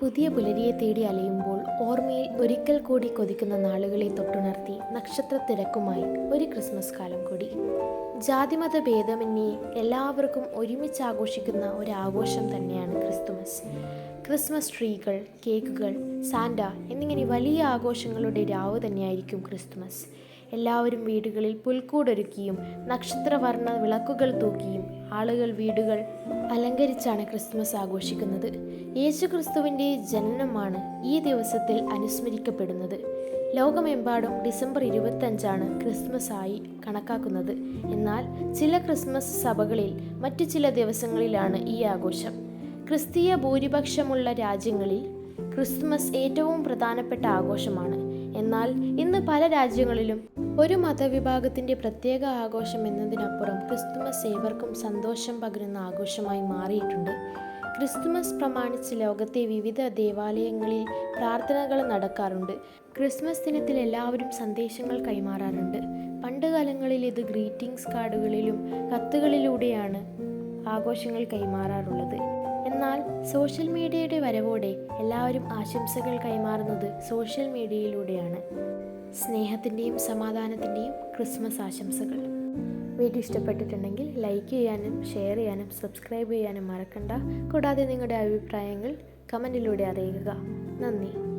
പുതിയ പുലരിയെ തേടി അലയുമ്പോൾ ഓർമ്മയിൽ ഒരിക്കൽ കൂടി കൊതിക്കുന്ന നാളുകളെ തൊട്ടുണർത്തി നക്ഷത്ര തിരക്കുമായി ഒരു ക്രിസ്മസ് കാലം കൂടി. ജാതിമത ഭേദമന്യേ എല്ലാവർക്കും ഒരുമിച്ച് ആഘോഷിക്കുന്ന ഒരു ആഘോഷം തന്നെയാണ് ക്രിസ്തുമസ്. ക്രിസ്മസ് ട്രീകൾ കേക്കുകൾ സാന്റ എന്നിങ്ങനെ വലിയ ആഘോഷങ്ങളുടെ രാവ് തന്നെയായിരിക്കും ക്രിസ്മസ് എല്ലാവരും വീടുകളിൽ പുൽക്കൂടൊരുക്കിയും നക്ഷത്രവർണ വിളക്കുകൾ തൂക്കിയും ആളുകൾ വീടുകൾ അലങ്കരിച്ചാണ് ക്രിസ്മസ് ആഘോഷിക്കുന്നത്. യേശു ക്രിസ്തുവിന്റെ ജനനമാണ് ഈ ദിവസത്തിൽ അനുസ്മരിക്കപ്പെടുന്നത്. ലോകമെമ്പാടും ഡിസംബർ ഇരുപത്തഞ്ചാണ് ക്രിസ്മസ് ആയി കണക്കാക്കുന്നത്. എന്നാൽ ചില ക്രിസ്മസ് സഭകളിൽ മറ്റു ചില ദിവസങ്ങളിലാണ് ഈ ആഘോഷം. ക്രിസ്തീയ ഭൂരിപക്ഷമുള്ള രാജ്യങ്ങളിൽ ക്രിസ്മസ് ഏറ്റവും പ്രധാനപ്പെട്ട ആഘോഷമാണ്. എന്നാൽ ഇന്ന് പല രാജ്യങ്ങളിലും ഒരു മതവിഭാഗത്തിന്റെ പ്രത്യേക ആഘോഷം എന്നതിനപ്പുറം ക്രിസ്തുമസ് ഏവർക്കും സന്തോഷം പകരുന്ന ആഘോഷമായി മാറിയിട്ടുണ്ട്. ക്രിസ്തുമസ് പ്രമാണിച്ച് ലോകത്തെ വിവിധ ദേവാലയങ്ങളിൽ പ്രാർത്ഥനകൾ നടക്കാറുണ്ട്. ക്രിസ്മസ് ദിനത്തിൽ എല്ലാവരും സന്ദേശങ്ങൾ കൈമാറാറുണ്ട്. പണ്ട് കാലങ്ങളിൽ ഇത് ഗ്രീറ്റിംഗ്സ് കാർഡുകളിലും കത്തുകളിലൂടെയാണ് ആഘോഷങ്ങൾ കൈമാറാറുള്ളത്. എന്നാൽ സോഷ്യൽ മീഡിയയുടെ വരവോടെ എല്ലാവരും ആശംസകൾ കൈമാറുന്നത് സോഷ്യൽ മീഡിയയിലൂടെയാണ്. സ്നേഹത്തിന്റെയും സമാധാനത്തിന്റെയും ക്രിസ്മസ് ആശംസകൾ. വീഡിയോ ഇഷ്ടപ്പെട്ടിട്ടുണ്ടെങ്കിൽ ലൈക്ക് ചെയ്യാനും ഷെയർ ചെയ്യാനും സബ്സ്ക്രൈബ് ചെയ്യാനും മറക്കണ്ട. കൂടാതെ നിങ്ങളുടെ അഭിപ്രായങ്ങൾ കമന്റിലൂടെ അറിയിക്കുക. നന്ദി.